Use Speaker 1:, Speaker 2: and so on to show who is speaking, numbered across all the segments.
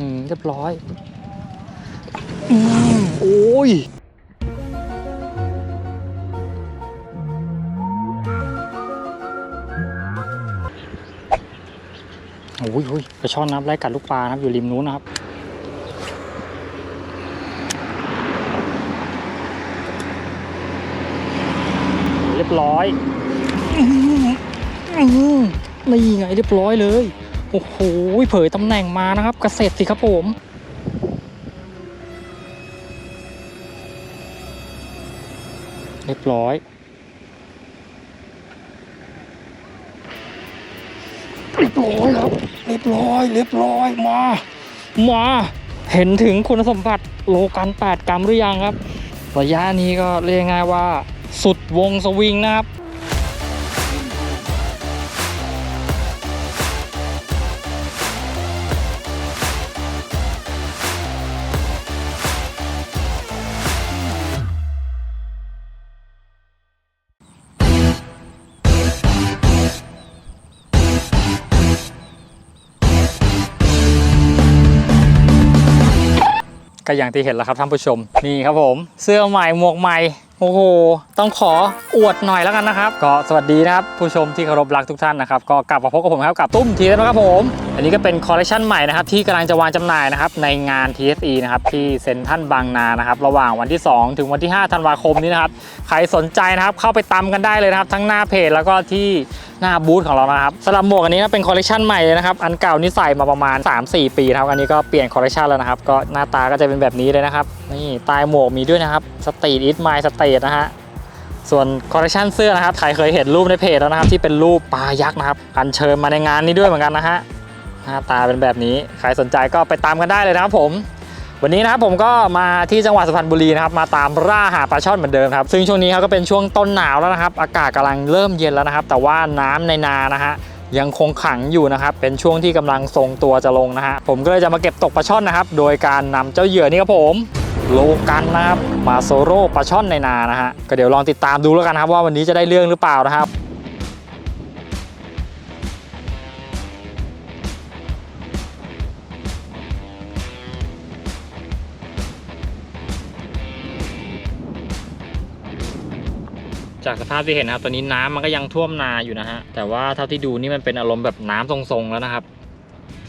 Speaker 1: หือเรียบร้อยอืมโอ้ยโอ้ยโอ้ยปลาช่อนนะครับไล่กัดลูกปลานะครับ อยู่ริมนู้นนะครับ เรียบร้อย อื้อหืออื้อหือนี่ไงเรียบร้อยเลย โอ้โหเผยตำแหน่งมานะครับ เกษตรสิครับผมเรียบร้อยเรียบร้อยครับเรียบร้อยเรียบร้อยมา มา เห็นถึงคุณสมบัติโลกัน 8 กรัมหรือยังครับ ระยะนี้ก็เรียกง่ายว่า สุดวงสวิงนะครับ ก็อย่างที่เห็นแล้วครับท่านผู้ชมนี่ครับผม เสื้อใหม่หมวกใหม่โอ้โห ต้องขออวดหน่อยแล้วกันนะครับ ก็สวัสดีนะครับ ผู้ชมที่เคารพรักทุกท่านนะครับ ก็กลับมาพบกับผมครับกับตุ้มทีแล้วนะครับผม อันนี้ก็เป็นคอลเลคชันใหม่นะครับที่กำลังจะวางจำหน่ายนะครับในงาน TSE นะครับที่เซ็นทรัลบางนานะครับระหว่างวันที่ 2 ถึงวันที่ 5 ธันวาคมนี้นะครับใครสนใจนะครับเข้าไปตามกันได้เลยนะครับ ทั้งหน้าเพจแล้วก็ที่หน้าบูธของเรานะครับสำหรับหมวกอันนี้นะเป็นคอลเลคชันใหม่เลยนะครับอันเก่านี่ใส่มาประมาณ 3-4 ปีนะครับอันนี้ก็เปลี่ยนคอลเลคชันแล้วนะครับก็หน้าตาก็จะเป็นแบบนี้เลยนะครับนี่ตายหมวกมีด้วยนะครับสตรีทอิทไมล์สเตทนะฮะส่วนคอลเลคชันเสื้อนะครับใครเคยเห็นรูปในเพจแล้วนะครับที่เป็นรูปปลายักษ์นะครับอัญเชิญมาในงานนี้ด้วยเหมือนกันนะฮะ หน้าตาเป็นแบบนี้ ใครสนใจก็ไปตามกันได้เลยนะครับผม วันนี้นะครับผมก็มาที่จังหวัดสุพรรณบุรีนะครับ มาตามล่าหาปลาช่อนเหมือนเดิมครับ ซึ่งช่วงนี้ครับก็เป็นช่วงต้นหนาวแล้วนะครับ อากาศกำลังเริ่มเย็นแล้วนะครับ แต่ว่าน้ำในนานะฮะยังคงขังอยู่นะครับ เป็นช่วงที่กำลังทรงตัวจะลงนะฮะ ผมก็เลยจะมาเก็บตกปลาช่อนนะครับ โดยการนำเจ้าเหยื่อนี่ครับผมโลกันนะครับ มาโซโร่ปลาช่อนในนานะฮะ ก็เดี๋ยวลองติดตามดูแล้วกันครับว่าวันนี้จะได้เรื่องหรือเปล่านะครับ ภาพที่เห็นนะครับตอนนี้น้ำมันก็ยังท่วมนาอยู่นะฮะแต่ว่าเท่าที่ดูนี่มันเป็นอารมณ์แบบน้ำทรงๆแล้วนะครับ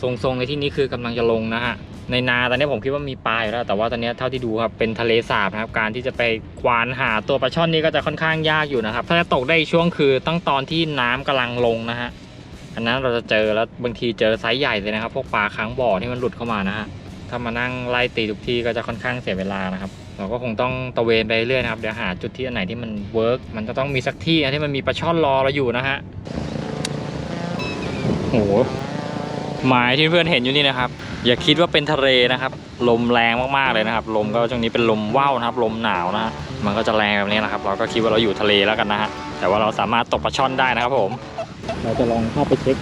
Speaker 1: ทรงๆในที่นี้คือกำลังจะลงนะฮะในนาตอนนี้ผมคิดว่ามีปลาอยู่แล้วแต่ว่าตอนนี้เท่าที่ดูครับเป็นทะเลสาบนะครับการที่จะไปควานหาตัวปลาช่อนนี่ก็จะค่อนข้างยากอยู่นะครับ ถ้าจะตกได้ช่วงคือตั้งตอนที่น้ำกำลังลงนะฮะอันนั้นเราจะเจอแล้วบางทีเจอไซส์ใหญ่เลยนะครับ พวกปลาค้างบ่อที่มันหลุดเข้ามานะฮะถ้ามานั่งไล่ตีทุกทีก็จะค่อนข้างเสียเวลานะครับ เราก็คงต้องตะเวนไปเรื่อยนะครับ เดี๋ยวหาจุดที่อันไหนที่มันเวิร์กมันจะต้องมีสักที่นะที่มันมีปลาช่อนรอเราอยู่นะฮะโหหมายที่เพื่อนเห็นอยู่นี่นะครับ อย่าคิดว่าเป็นทะเลนะครับ ลมแรงมากๆเลยนะครับ ลมก็ช่วงนี้เป็นลมว่าวนะครับ ลมหนาวนะมันก็จะแรงแบบนี้นะครับ เราก็คิดว่าเราอยู่ทะเลแล้วกันนะฮะแต่ว่าเราสามารถตกปลาช่อนได้นะครับผม เราจะลองเข้าไปเช็ค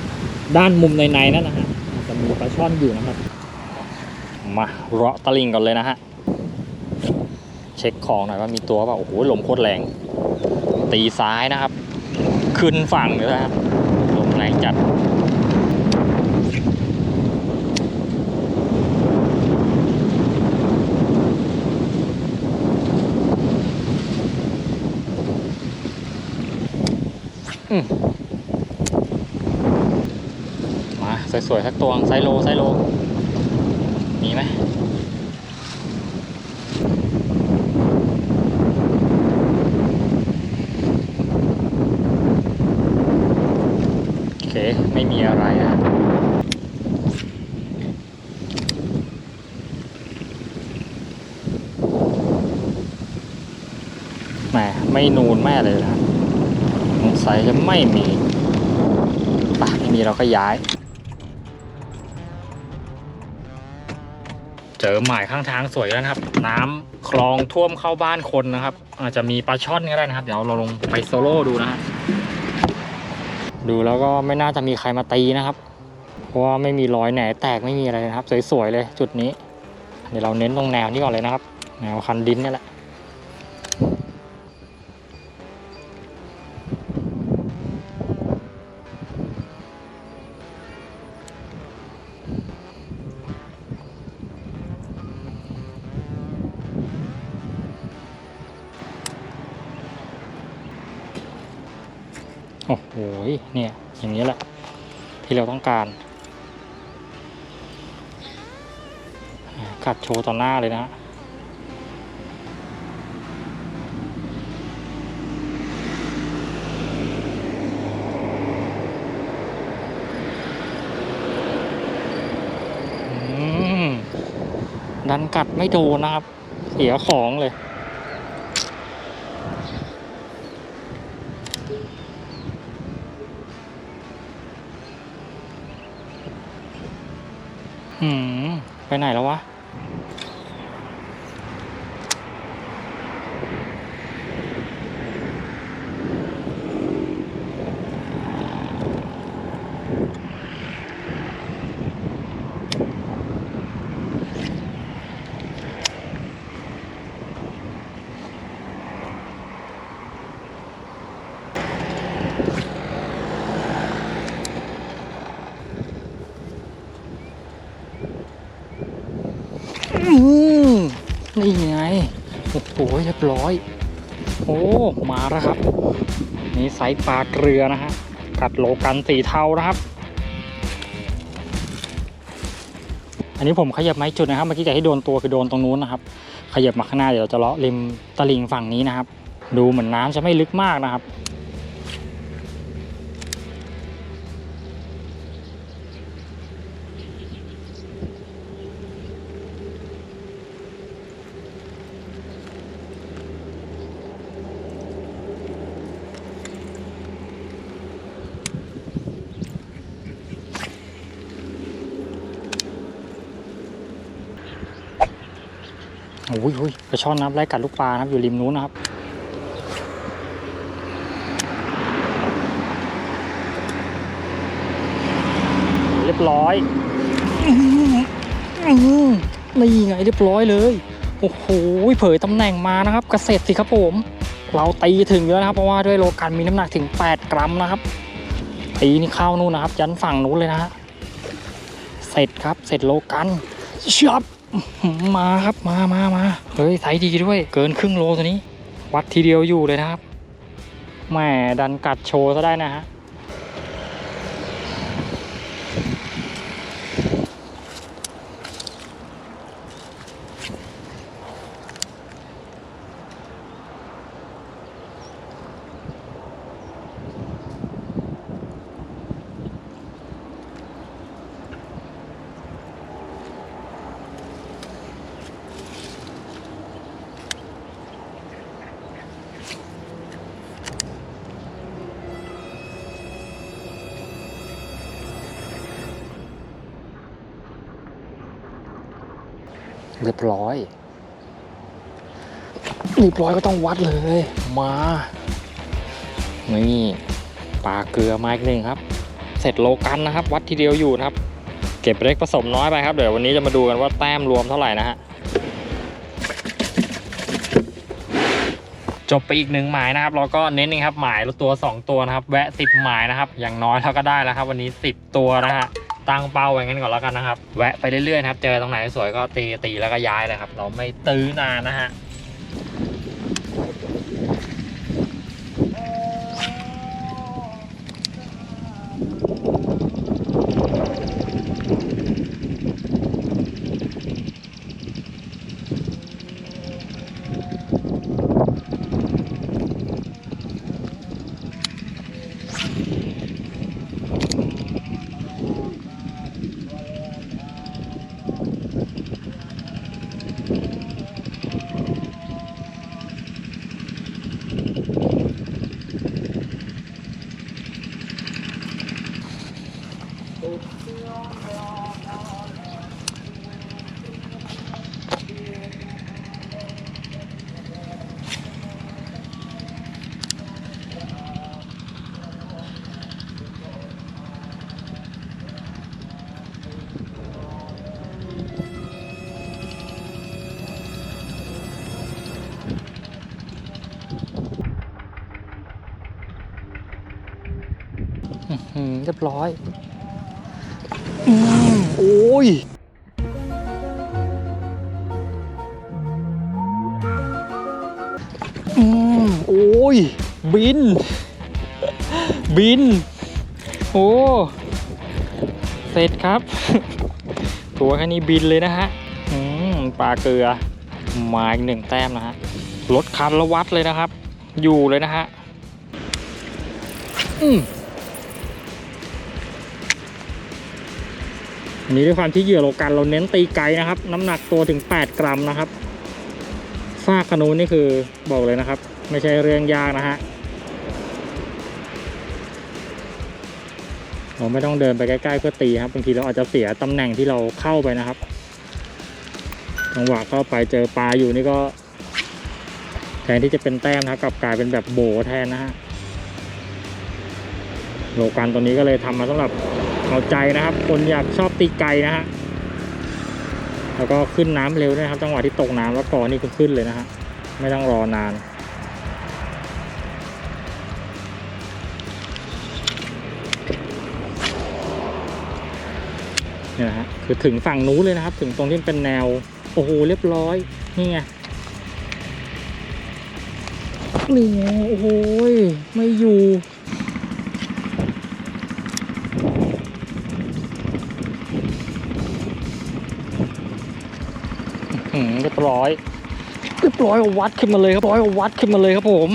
Speaker 1: ด้านมุมในๆนั่นนะฮะจจะมีปลาช่อนอยู่นะครับ มาเลาะตะลิงก่อนเลยนะฮะ เช็คของหน่อยว่ามีตัวเปล่าโอ้โหลมโคตรแรง ตีซ้ายนะครับ ขึ้นฝั่งเลยนะครับลมแรงจัดมมาสวยๆสักตัวไซโลไซโลมีไหมโอเค ไม่มีอะไรนะแหมไม่นูนแม่เลยนะสงสัยจะไม่มีปะไม่มีเราก็ย้าย เจอหมายข้างทางสวยแล้วนะครับ น้ำคลองท่วมเข้าบ้านคนนะครับ อาจจะมีปลาช่อนก็ได้นะครับ เดี๋ยวเราลงไปโซโล่ดูนะฮะ ดูแล้วก็ไม่น่าจะมีใครมาตีนะครับ เพราะว่าไม่มีรอยแหนแตกไม่มีอะไรนะครับ สวยๆเลยจุดนี้ เดี๋ยวเราเน้นตรงแนวนี้ก่อนเลยนะครับ แนวคันดินนี่แหละ ต้องการ กัดโชว์ต่อหน้าเลยนะดันกัดไม่โดนนะครับ เสียของเลย ไปไหนแล้ววะ อืม นี่ไงโอ้โหเรียบร้อย โอ้ มาแล้วครับ นี่ไซส์ปลาเกลือนะฮะ กัดโลกันสีเทานะครับ อันนี้ผมขยับไม้จุดนะครับ เมื่อกี้จะให้โดนตัวคือโดนตรงนู้นนะครับ ขยับมาข้างหน้าเดี๋ยวเราจะเลาะริมตลิงฝั่งนี้นะครับ ดูเหมือนน้ำจะไม่ลึกมากนะครับ อ้ยอ้ยปลาช่อนนะครับไล่กัดลูกปลานะครับอยู่ริมนู้นนะครับเรียบร้อยนี่ไงเรียบร้อยเลยโอ้โหเผยตำแหน่งมานะครับเกษตรสิครับผม เราตีถึงเยอะนะครับ เพราะว่าด้วยโลกันมีน้ำหนักถึง 8 กรัมนะครับตีนี่เข้านู่นนะครับยันฝั่งนู้นเลยนะฮะเสร็จครับเสร็จโลกันชับ มาครับมามามาเฮ้ยไซส์ดีด้วย เกินครึ่งโลตัวนี้ วัดทีเดียวอยู่เลยนะครับแหมดันกัดโชว์ซะได้นะฮะ รียบร้อยเรียบร้อยก็ต้องวัดเลย มานี่ปลาเกลือมาอีกหนึ่งครับ เสร็จโลกันนะครับ วัดทีเดียวอยู่นะครับ เก็บเล็กผสมน้อยไปครับ เดี๋ยววันนี้จะมาดูกันว่าแต้มรวมเท่าไหร่นะฮะจบไปอีกหนึ่งหมายนะครับเราก็เน้นนะครับหมายละตัว 2 ตัวนะครับ แวะ 10 หมายนะครับ อย่างน้อยเราก็ได้แล้วครับ วันนี้ 10 ตัวนะฮะ ตั้งเป้าไว้งั้นก่อนแล้วกันนะครับ แวะไปเรื่อยๆนะครับ เจอตรงไหนสวยก็ตีตีแล้วก็ย้ายเลยครับ เราไม่ตื้อนานนะฮะ รียบร้อยอืมโอ้ยอืมโอ้ย บิน บิน โอ้เสร็จครับ ตัวแค่นี้บินเลยนะฮะอืมปลาเกลือมาอีกหนึ่งแต้มนะฮะรถคันละวัดเลยนะครับ อยู่เลยนะฮะอืม อันนี้ด้วยความที่เหยื่อโลกันเราเน้นตีไกลนะครับ น้ำหนักตัวถึง 8 กรัมนะครับซากขนูนนี่คือบอกเลยนะครับ ไม่ใช่เรื่องยากนะฮะเราไม่ต้องเดินไปใกล้ๆเพื่อตีครับบางทีเราอาจจะเสียตำแหน่งที่เราเข้าไปนะครับจังหวะเข้าไปเจอปลาอยู่นี่ก็แทนที่จะเป็นแต้มนะครับกลับกลายเป็นแบบโบแทนนะฮะโลกันตัวนี้ก็เลยทำมาสำหรับ เอาใจนะครับ คนอยากชอบตีไกลนะฮะแล้วก็ขึ้นน้ำเร็วด้วยนะครับ จังหวะที่ตกน้ำแล้วก่อนนี่คือขึ้นเลยนะฮะไม่ต้องรอนานเนี่ยนะฮะคือถึงฝั่งนู้นเลยนะครับ ถึงตรงที่เป็นแนวโอ้โหเรียบร้อยนี่ไงนี่โอ้โหไม่อยู่ ร้อยเรียบร้อยวัดขึ้นมาเลยครับร้อยวัดขึ้นมาเลยครับผม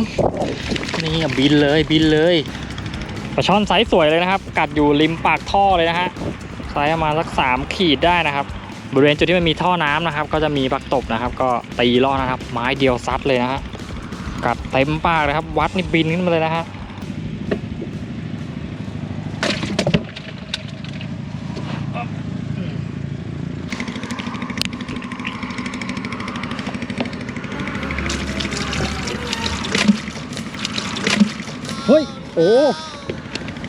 Speaker 1: นี่อะบินเลยบินเลยปลาช่อนไซส์สวยเลยนะครับ กัดอยู่ริมปากท่อเลยนะฮะไซส์ประมาณสักสามขีดได้นะครับ บริเวณจุดที่มันมีท่อน้ำนะครับ ก็จะมีปักตบนะครับ ก็ตีล่อนะครับ ไม้เดียวซัดเลยนะฮะกัดเต็มปากเลยครับ วัดนี่บินขึ้นมาเลยนะฮะเฮ้ย โอ้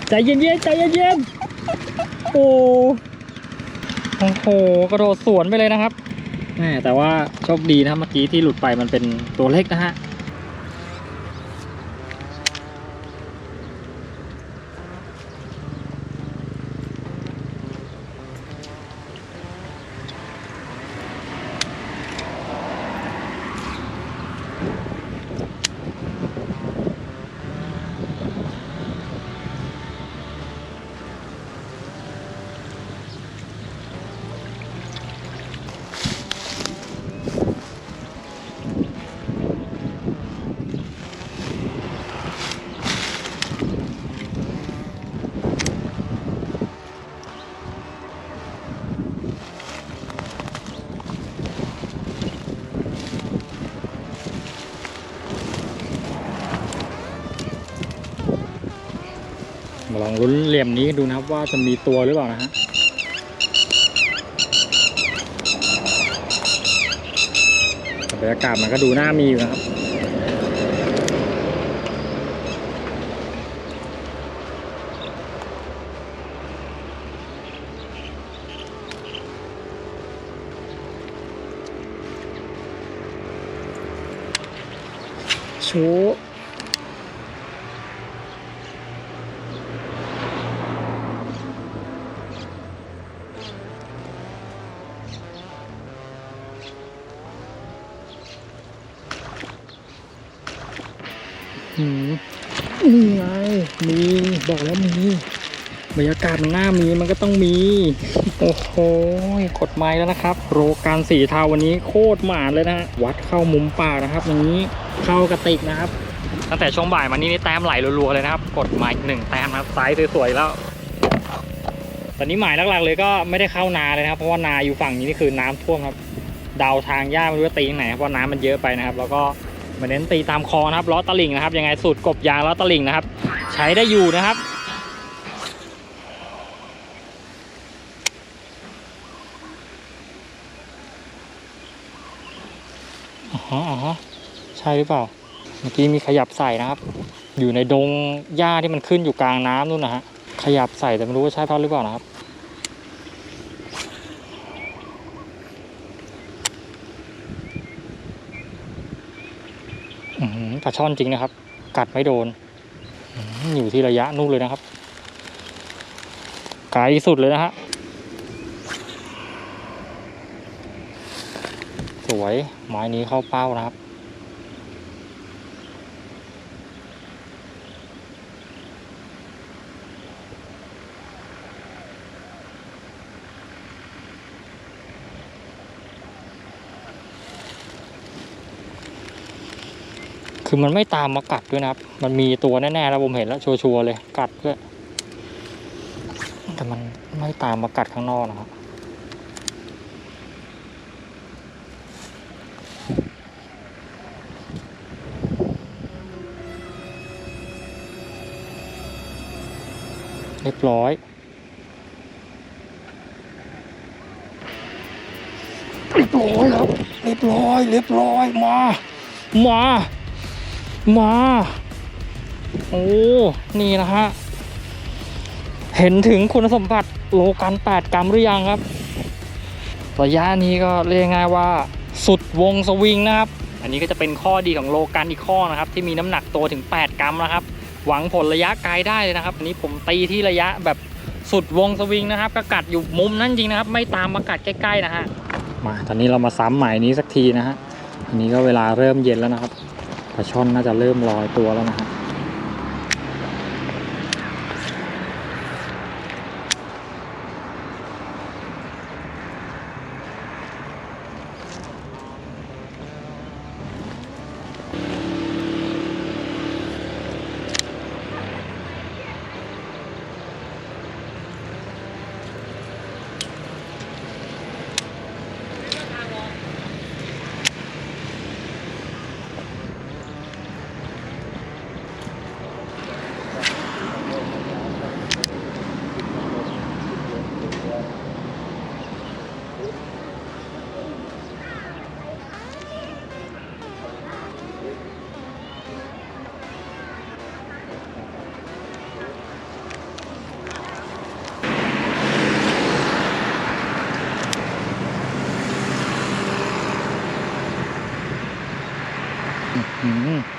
Speaker 1: ใจเย็นๆใจเย็นๆโอ้โอ้โหกระโดดสวนไปเลยนะครับแต่ว่าโชคดีนะเมื่อกี้ที่หลุดไปมันเป็นตัวเล็กนะฮะ องลุ้นเหลี่ยมนี้ดูนะครับว่าจะมีตัวหรือเปล่านะฮะบรรยากาศมันก็ดูน่ามีอยู่นะครับโช กาศมันน่ามีมันก็ต้องมี โอ้โหกดไม้แล้วนะครับ โรการสีเทาวันนี้โคตรหมานเลยนะวัดเข้ามุมปากนะครับอย่างนี้เข้ากระติกนะครับ ตั้งแต่ช่วงบ่ายมานี่นี่แต้มไหลรัวๆเลยนะครับ กดไม้หนึ่งแต้มนะครับไซส์สวยๆแล้วตอนนี้หมายหลักๆเลยก็ไม่ได้เข้านาเลยนะครับ เพราะว่านาอยู่ฝั่งนี้นี่คือน้ำท่วมครับเดาทางยากไม่รู้ว่าตีที่ไหนครับเพราะน้ำมันเยอะไปนะครับ แล้วก็มาเน้นตีตามคลองนะครับล้อตลิ่งนะครับยังไงสูตรกบยางล้อตลิ่งนะครับ ใช้ได้อยู่นะครับ อ๋ออ๋อใช่หรือเปล่า เมื่อกี้มีขยับใส่นะครับ อยู่ในดงหญ้าที่มันขึ้นอยู่กลางน้ำนู่นนะฮะ ขยับใส่แต่ไม่รู้ว่าใช่พราะหรือเปล่านะครับ อืมปลาช่อนจริงนะครับ กัดไม่โดนออยู่ที่ระยะนู่นเลยนะครับ ไกลสุดเลยนะฮะ วยไม้นี้เข้าเป้าครับ คือมันไม่ตามมากัดด้วยนะครับ มันมีตัวแน่ๆแล้วผมเห็นแล้วชัวร์ๆเลยกัดเพื่อแต่มันไม่ตามมากัดข้างนอกนะครับ เรียบร้อย เรียบร้อยครับ เรียบร้อย เรียบร้อย มา มา มา โอ้ นี่นะฮะ เห็นถึงคุณสมบัติโลกัน8กรัมหรือยังครับ ระยะนี้ก็เรียกง่ายว่าสุดวงสวิงนะครับ อันนี้ก็จะเป็นข้อดีของโลกันอีกข้อนะครับ ที่มีน้ำหนักตัวถึง 8 กรัมนะครับ หวังผลระยะไกลได้เลยนะครับอันนี้ผมตีที่ระยะแบบสุดวงสวิงนะครับก็กัดอยู่มุมนั้นจริงนะครับ ไม่ตามมากัดใกล้ๆนะฮะมาตอนนี้เรามาซ้ำหม่นี้สักทีนะฮะอันนี้ก็เวลาเริ่มเย็นแล้วนะครับปลาช่อนน่าจะเริ่มลอยตัวแล้วนะฮะ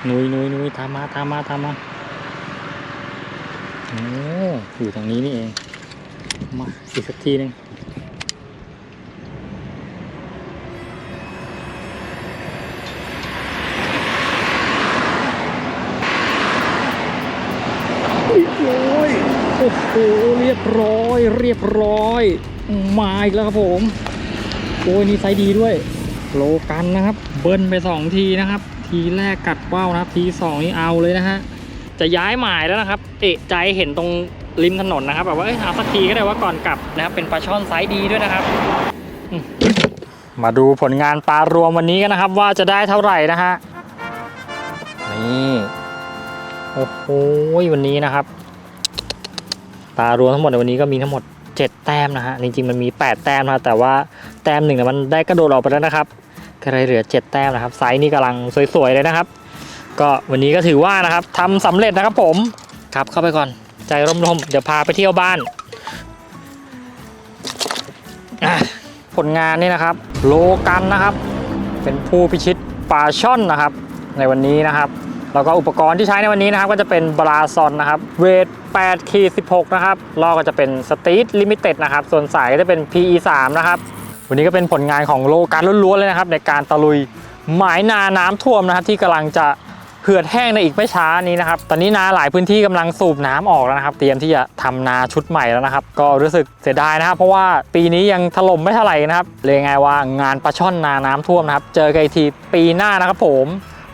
Speaker 1: นุยนุยนุยตามมาตามมาตามมาโอ้อยู่ตรงนี้นี่เอง มาอีกสักทีหนึ่งเรียบร้อยโอ้โหเรียบร้อย เรียบร้อย มาอีกแล้วครับผม โอ้ยนี่ไซส์ดีด้วย โลกันนะครับ เบิ้ลไปสองทีนะครับ ทีแรกกัดเป้านะครับทีสองนี่เอาเลยนะฮะจะย้ายหมายแล้วนะครับ เอะใจเห็นตรงริมถนนนะครับแบบว่าเอ้ยเอาสักทีก็ได้ว่าก่อนกลับนะครับเป็นปลาช่อนไซส์ดีด้วยนะครับ มาดูผลงานปลารวมวันนี้กันนะครับ ว่าจะได้เท่าไหร่นะฮะนี่โอ้โหวันนี้นะครับปลารวมทั้งหมดในวันนี้ก็มีทั้งหมด 7 แต้มนะฮะจริงๆมันมี 8 แต้มนะแต่ว่าแต้มหนึ่งเนี่ยมันได้กระโดดออกไปแล้วนะครับ ก็เลยเหลือ 7 แต้มนะครับ ไซส์นี่กำลังสวยๆเลยนะครับ ก็วันนี้ก็ถือว่านะครับทำสำเร็จนะครับผมครับเข้าไปก่อนใจร่มๆ เดี๋ยวพาไปเที่ยวบ้าน ผลงานนี่นะครับ โลกันนะครับ เป็นผู้พิชิตปลาช่อนนะครับ ในวันนี้นะครับแล้วก็อุปกรณ์ที่ใช้ในวันนี้นะครับ ก็จะเป็นบราซอนนะครับ เวท8ขีด16 นะครับล้อก็จะเป็นสต e ทลิมิเต็ดนะครับ ส่วนสายก็จะเป็น PE 3 นะครับ วันนี้ก็เป็นผลงานของโลการล้วนๆเลยนะครับ ในการตะลุยหมายนาน้ำท่วมนะครับ ที่กำลังจะเหือดแห้งในอีกไม่ช้านี้นะครับ ตอนนี้นาหลายพื้นที่กำลังสูบน้ำออกแล้วนะครับ เตรียมที่จะทำนาชุดใหม่แล้วนะครับ ก็รู้สึกเสียดายนะครับ เพราะว่าปีนี้ยังถล่มไม่เท่าไหร่นะครับ เลยไงว่างานปลาช่อนนาน้ำท่วมนะครับ เจอกันอีกทีปีหน้านะครับผม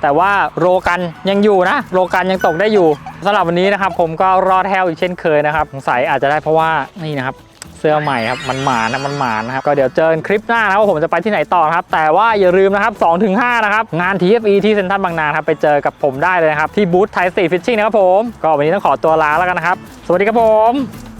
Speaker 1: แต่ว่าโรกันยังอยู่นะ โรกันยังตกได้อยู่สำหรับวันนี้นะครับ ผมก็รอดแฮวอีกเช่นเคยนะครับ สงสัยอาจจะได้เพราะว่านี่นะครับ เสื้อใหม่ครับมันหมานะมันหมานะครับก็เดี๋ยวเจอคลิปหน้านะว่าผมจะไปที่ไหนต่อครับ แต่ว่าอย่าลืมนะครับ2-5นะครับงาน TFE ที่เซ็นทรัลบางนาครับไปเจอกับผมได้เลยนะครับที่บูธไทยสตรีทฟิชชิ่งนะครับผมก็วันนี้ต้องขอตัวลาแล้วกันนะครับ สวัสดีครับผม